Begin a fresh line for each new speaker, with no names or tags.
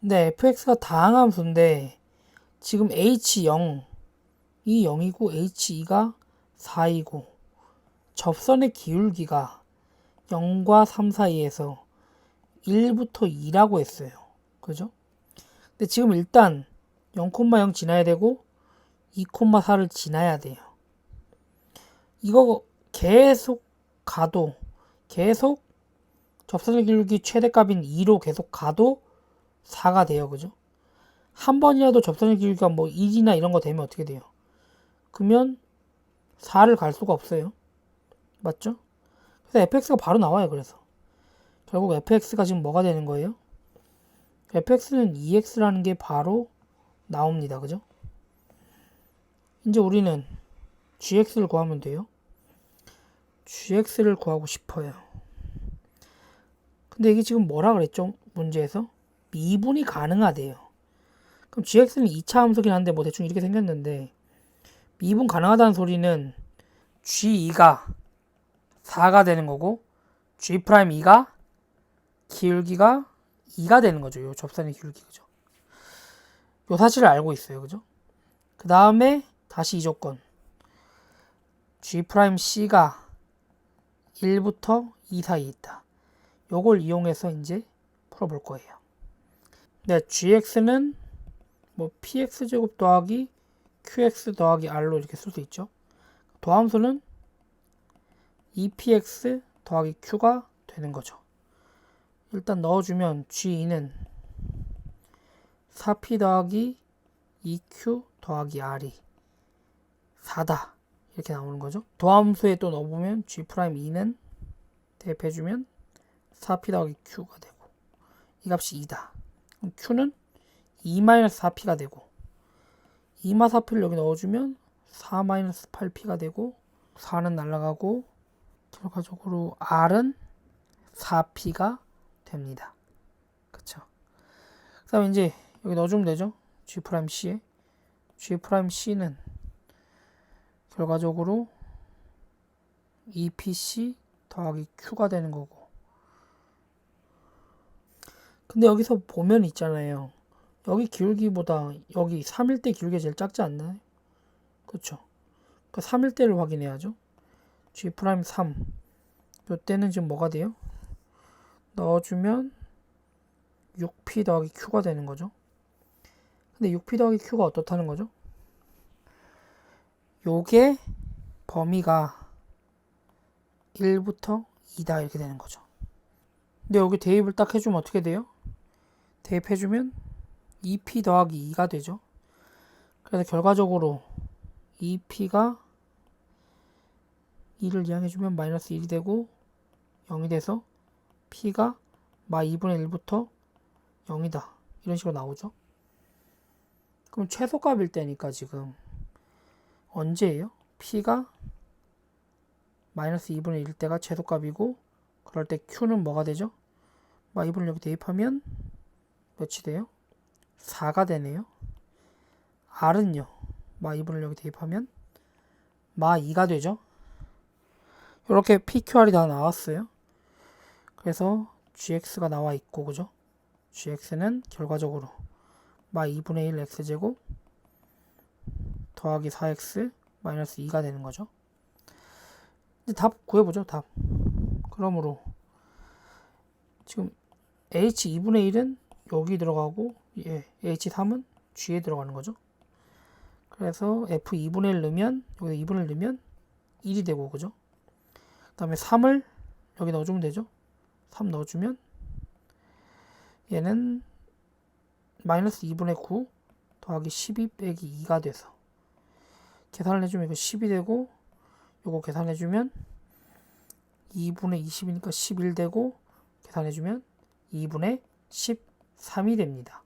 근데 fx가 다항함수인데 지금 h0 이 0이고 h2가 4이고 접선의 기울기가 0과 3 사이에서 1부터 2라고 했어요. 그죠? 근데 지금 일단 0,0 지나야 되고 2,4를 지나야 돼요. 이거 계속 가도 계속 접선의 기울기 최대값인 2로 계속 가도 4가 돼요. 그죠? 한 번이라도 접선의 기울기가 뭐 1이나 이런 거 되면 어떻게 돼요? 그러면 4를 갈 수가 없어요. 맞죠? 그래서 fx가 바로 나와요. 그래서 결국 fx가 지금 뭐가 되는 거예요? fx는 2x라는 게 바로 나옵니다. 그죠? 이제 우리는 gx를 구하면 돼요. gx를 구하고 싶어요. 근데 이게 지금 뭐라 그랬죠? 문제에서 미분이 가능하대요. 그럼 gx는 2차 함수긴 한데 뭐 대충 이렇게 생겼는데 미분 가능하다는 소리는 g2가 4가 되는 거고 g'2가 기울기가 2가 되는 거죠. 요 접선의 기울기 그죠? 요 사실을 알고 있어요. 그죠? 그 다음에 다시 이 조건 G'C가 1부터 2 사이에 있다. 요걸 이용해서 이제 풀어볼 거예요. 네, gx는 뭐 px제곱 더하기 qx 더하기 r로 이렇게 쓸 수 있죠. 도함수는 2px 더하기 q가 되는 거죠. 일단 넣어주면 g2는 4p 더하기 2q 더하기 r이 4다. 이렇게 나오는 거죠. 도함수에 또 넣어보면 g'2는 대입해주면 4p 더하기 q가 되고 이 값이 2다. Q는 2-4p가 되고 2-4p를 여기 넣어주면 4-8p가 되고 4는 날아가고 결과적으로 r은 4p가 됩니다. 그쵸? 그 다음에 이제 여기 넣어주면 되죠. G'C에 G'C는 결과적으로 EPC 더하기 Q가 되는 거고 근데 여기서 보면 있잖아요. 여기 기울기보다 여기 3일 때 기울기가 제일 작지 않나요? 그쵸? 그 3일 때를 확인해야죠. G'3 요때는 지금 뭐가 돼요? 넣어주면 6P 더하기 Q가 되는 거죠. 근데 6P 더하기 Q가 어떻다는 거죠? 요게 범위가 1부터 2다 이렇게 되는 거죠. 근데 여기 대입을 딱 해주면 어떻게 돼요? 대입해주면 2p 더하기 2가 되죠. 그래서 결과적으로 2p가 2를 이항해주면 마이너스 1이 되고 0이 돼서 p가 마 2분의 1부터 0이다. 이런 식으로 나오죠. 그럼 최소값일 때니까 지금 언제예요? p가 마이너스 2분의 1일 때가 최소값이고 그럴 때 q는 뭐가 되죠? 마 2분을 여기 대입하면 몇이 돼요? 4가 되네요. r은요. 마 2분을 여기 대입하면 마 2가 되죠. 이렇게 PQR이 다 나왔어요. 그래서 GX가 나와 있고 그죠? GX는 결과적으로 마 2분의 1 X제곱 더하기 4X 마이너스 2가 되는 거죠. 이제 답 구해보죠. 답. 그러므로 지금 H 2분의 1은 여기 들어가고 예, H3은 G에 들어가는 거죠. 그래서 F 2분의 1 넣으면 여기 2분의 1 넣으면 1이 되고 그죠? 그 다음에 3을 여기 넣어주면 되죠. 3 넣어주면 얘는 마이너스 2분의 9 더하기 12 빼기 2가 돼서 계산을 해주면 이거 10이 되고 요거 계산해주면 2분의 20이니까 11 되고 계산해주면 2분의 13이 됩니다.